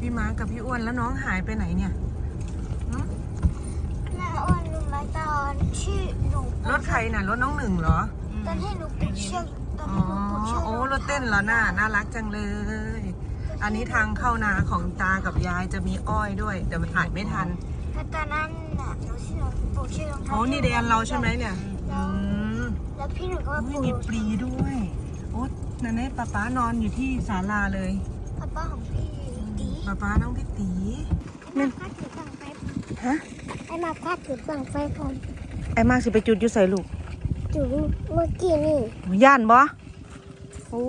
พี่ม้ากับพี่อ้วนแล้วน้องหายไปไหนเนี่ยหึแม่อ้วนรู้ไหมตอนที่หนูรถใครน่ะรถน้องหนึ่งเหรอ ตอนที่หนูปลูกเชือกตอนอ๋อที่หนูปลูกเชือกโอ้รถเต้นเหรอน่าน่ารักจังเลย อันนี้ทางเข้านาของตากับยายจะมีอ้อยด้วยแต่มันถ่ายไม่ทันแต่ตอนนั้นน่ะหนูที่หนูปลูกเชือกรองเท้าโอ้นี่แดนเราใช่ไหมเนี่ยอืมแล้วพี่หนูก็มาปไม่ลูกมีปลีด้วยโอ้นั่นไงป้าป๊านอนอยู่ที่ศาลาเลย ป้าป้าของพี่ดี ป้าป๊าน้องพี่ตีมาพัดถือฝั่งไฟฮะไอ้มาพัดถือฝั่งไฟผมไอ้มากสิไปจุดอยู่ใส่ลูกจุ๋มเมื่อกี้นี่ย่านบ่โอ้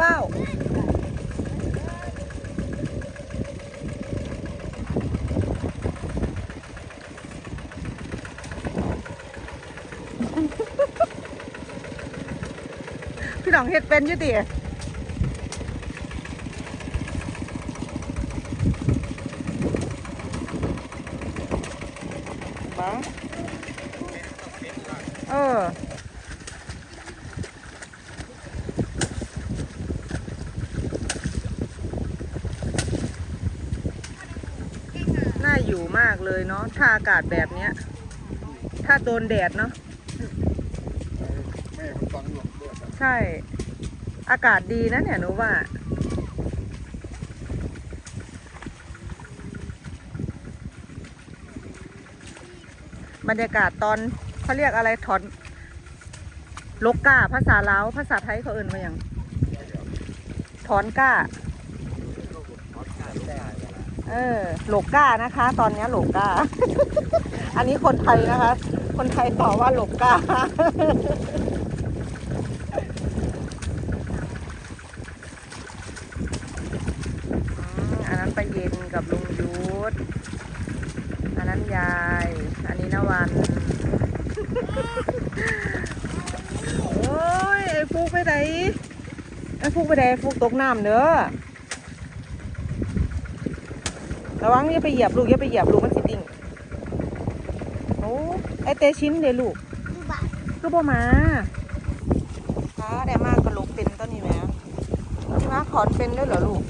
ว่าวพี่น้องเฮ็ดเป็นอยุติบ้าเออ น่าอยู่มากเลยเนาะถ้าอากาศแบบเนี้ย ถ้าโดนแดดเนาะแม่คนฟังหลงด้วยครับใช่ อากาศดีนะเนี่ยหนูว่า บรรยากาศตอนเขาเรียกอะไรถอนลกก้า ภาษาลาวภาษาไทยเขาเอ่นว่าอย่างถอนก้า เออโหลกก้านะคะ ตอนนี้โหลกก้า อันนี้คนไทยนะคะ คนไทยตอบว่าโหลกก้าอันนั้นไปเย็นกับลุงยุทธอันนั้นยาย อันนี้นวันโอ้ยไอ้ฟุกไปไหนไอ้ฟุกไปไหนฟุกตกน้ำเด้อ ระวังอย่าไปเหยียบลูกอย่าไปเหยียบลูกมันสิดิ่งโอ้ไอเตชิ้นเดี๋ยวลูกดูบ้านก็บ่มาค่ะได้มากก็ลูกเป็นต้นนี้แหมพี่มาถอนเป็นด้วยเหรอลูก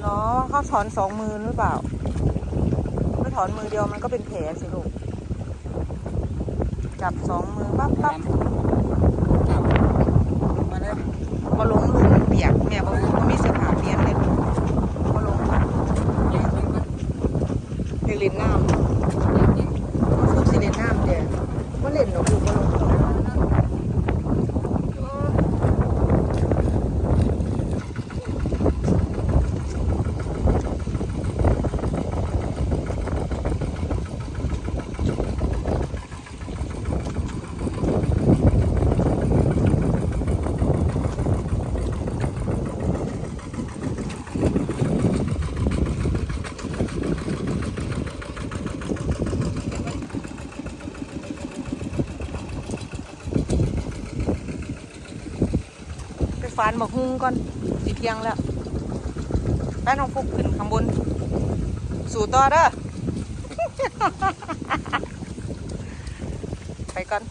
เนาะเขาถอนสองมือหรือเปล่าถ้าถอนมือเดียวมันก็เป็นแผลสิลูกจับสองมือปั๊บปั๊บมาเลยมาลงลูกมันเปียกแม่บอกว่ามีเสื้อผ้าเปลี่ยนเลยมาลง ยังยังยัง ลิ่นน้ำลูกสิเล่นน้ำเดี๋ยวว่าเล่นหรอกลูกมาลงไป ฟานบอกฮุ้งก่อนสีเทียงแล้วแป้น้องฟุกขึ้นข้างบน สู่ต่อเด้อไปก่อน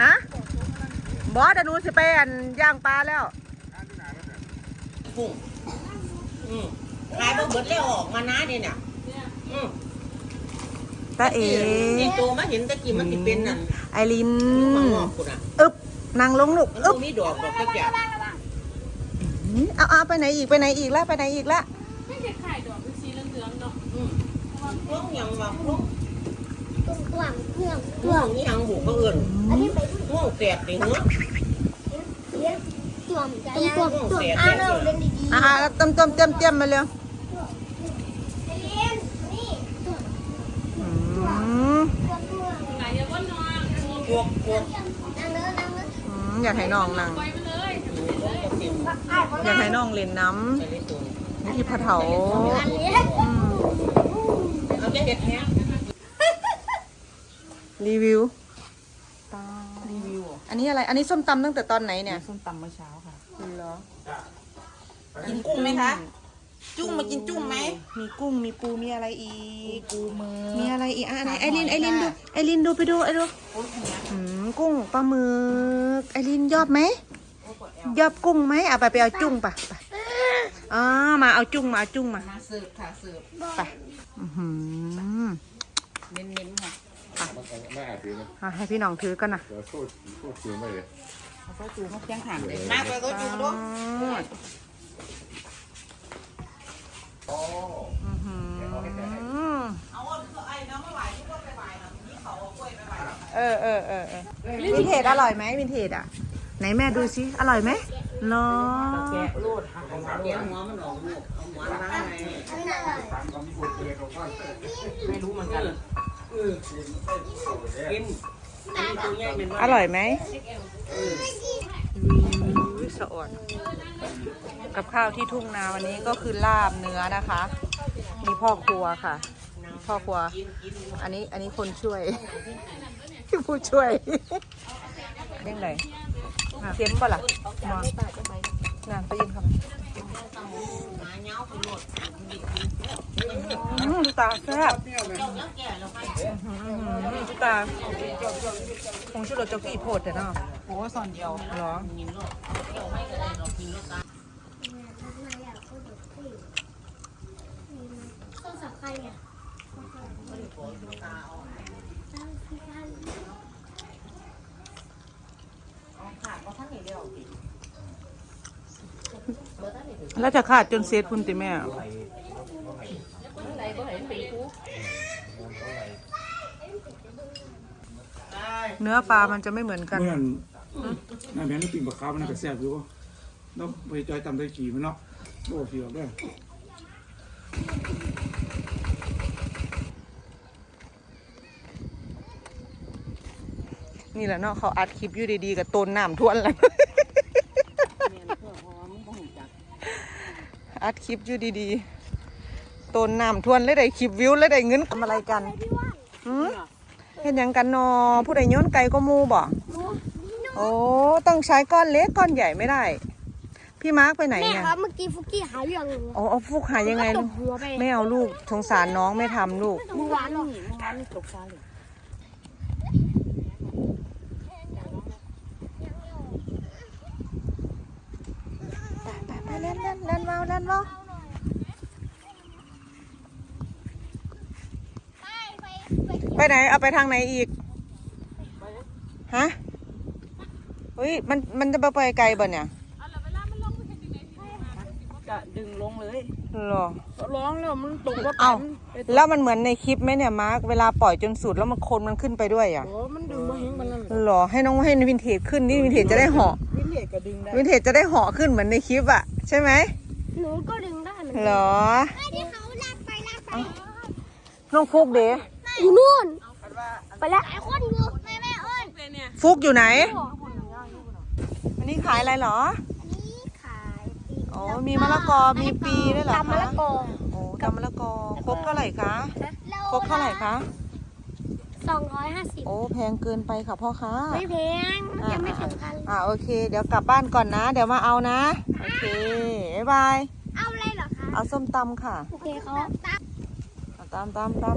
ฮะบอสนูสเปนย่างปลาแล้วพุ่งอืมขายมาเบิดแล้วออกมานะเนี่ยเนี่ยอืมตาเอ๋นี่โตมาเห็นตะกี้มันติเป็นนั่นไอรินอึ๊บนางลงลูกอึ๊บมีดอกดอกตะแก่เอาเอาไปไหนอีกไปไหนอีกละไปไหนอีกละไม่เด็ดไข่ดอกเป็นสีเหลืองๆเอืมงยังวะร่อง ตุ้มต่วงเครื่องพวกนี้ยังบุกเขาเอื่นอันนี้ไปพวกแตกเลยเหรอต่วงตุ้มต่วงต่วงอะเราเล่นดีอ่าเติมเติมเติมเติมมาเร็วๆไอ้เลี้ยนนี่ต่วงอืมต่วงต่วงไหนอย่าว่านอนพวกพวกนั่งเนื้อนั่งเนื้ออืมอยากให้น้องนั่งปล่อยไปเลยพวกกระเทียมอะเขาอยากให้น้องเล่นน้ใส่ในตัวำนี่ที่พะเถาอันนี้อืมเอาแค่เห็ดแห้ง รีวิวรีวิวอันนี้อะไร อันนี้ส้มตำตั้งแต่ตอนไหนเนี่ยส้มตำเมื่อเช้าค่ะเหรอกินกุ้งไหมคะ จุ้งมากินจุ้งไหม มีกุ้ง มีปู มีอะไรอีก ปูมือมีอะไรอีกอะไหนไอริน ไอรินดู ไอรินดูไปดู ไอดูอืมกุ้ง ปลาหมึก ไอรินยอบไหม ยอบกุ้งไหมอะไปไปเอาจุ้งไปไปอ่ามาเอาจุ้งมาเอาจุ้งมามาเสิร์ฟค่ะเสิร์ฟไปอื้อหือเน้นๆ ค่ะแม่อาถือนะอะให้พี่น้องถือกันนะเดี๋ยวโซ่โซ่ถือไม่เลยเอาก็จูมาเพียงถามเลยมาไปก็จูด้วยอ๋ออื้อหือเออเออเออเออวินเทจอร่อยไหมวินเทจอะ ไหนแม่ดูซิอร่อยไหมเหรอแกะโลดหักของเลี้ยงหัวมันออกลูกเอาหัวล้างไงอันนั้นอะไรไม่รู้เหมือนกันเออ กินอันนี้ตัวใหญ่เป็นอร่อยไหมสะอ่อนกับข้าวที่ทุ่งนาวันนี้ก็คือลาบเนื้อนะคะ มีพ่อครัวค่ะพ่อครัว อันนี้อันนี้คนช่วยผู้ช่วยยังไงเค็มปะล่ะมาน่าไปยินครั บหมาเงาไปหมดอืมดูตาแซ่บแล้วแก่แล้วไปอืมดูตาคงชุดเราจะกี่โพดแต่เนาะโอ้สอนเดียวเหรอ แล้วจะขาดจนเซตพุ่นติแม่ เนื้อปลามันจะไม่เหมือนกัน เมื่อนน้าแม่นี่ปิ่งปลาคาร์ฟมันก็แซ่บอยู่เนาะไปจอยตำได้กี่มันเนาะโอ้เสียวด้วยนี่แหละเนาะเขาอัดคลิปอยู่ดีๆกับต้นน้ำท่วนแล้ว อัดคลิปอยู่ดีๆ ต้นน้ำท่วนเลยได้คลิปวิวเลยได้เงินทำอะไรกันหืมเห็นยังกันนอผู้ใดโย้อนไกลก็มูบ่โอ้ต้องใช้ก้อนเล็กก้อนใหญ่ไม่ได้ พี่มาร์กไปไหนแม่เนี่ยครับเมื่อกี้ฟุกี้หาเรื่องหนูโอ้เอาฟุกหายังไงตลูบกหัวไปไม่เอาลูกสงสารน้องไม่ทำลูก เมื่อวานหรอกไปไปไปเล่นเล่ นเล่นเว้าเล่นเว้าไปไหน เอาไปทางไหนอีก ฮะเฮ้ย มัน มันจะไปไปไกลบ่เนี่ยจะดึงลงเลยหรอร้องแล้วมันตกว่าเอ้าแล้วมันเหมือนในคลิปไหมเนี่ยมาร์คเวลาปล่อยจนสุดแล้วมันคนมันขึ้นไปด้วยอะโอ้มันดึงมาเห็นมันนั่นหรอให้น้องให้วินเทจขึ้นนี่วินเทจจะได้เหาะวินเทจก็ดึงได้วินเทจจะได้เหาะขึ้นเหมือนในคลิปอะใช่ไหม หนูก็ดึงได้เหมือนเหรกันอที่เขาลากไปลากไปน้องฟุกเด๋อยู่นู่น ไปแล้วไอ้คนอยู่แม่แม่อ้นฟุกอยู่ไหน อันนี้ขายอะไรเหรอ อันนี้ขายปีอ๋อมีมะละกอ มีปีด้วยเหรอตำมะละกอ โอ้ตำมะละกอ ครบเท่าไหร่คะ ครบเท่าไหร่คะ สองร้อยห้าสิบโอ้แพงเกินไปค่ะพ่อค้า ไม่แพงยังไม่ถึงพันอ่าโอเค เดี๋ยวกลับบ้านก่อนนะ เดี๋ยวมาเอานะ โอเคบ๊ายบาย เอาอะไรเหรอคะ เอาส้มตำค่ะโอเคเขาเอาตามตามตาม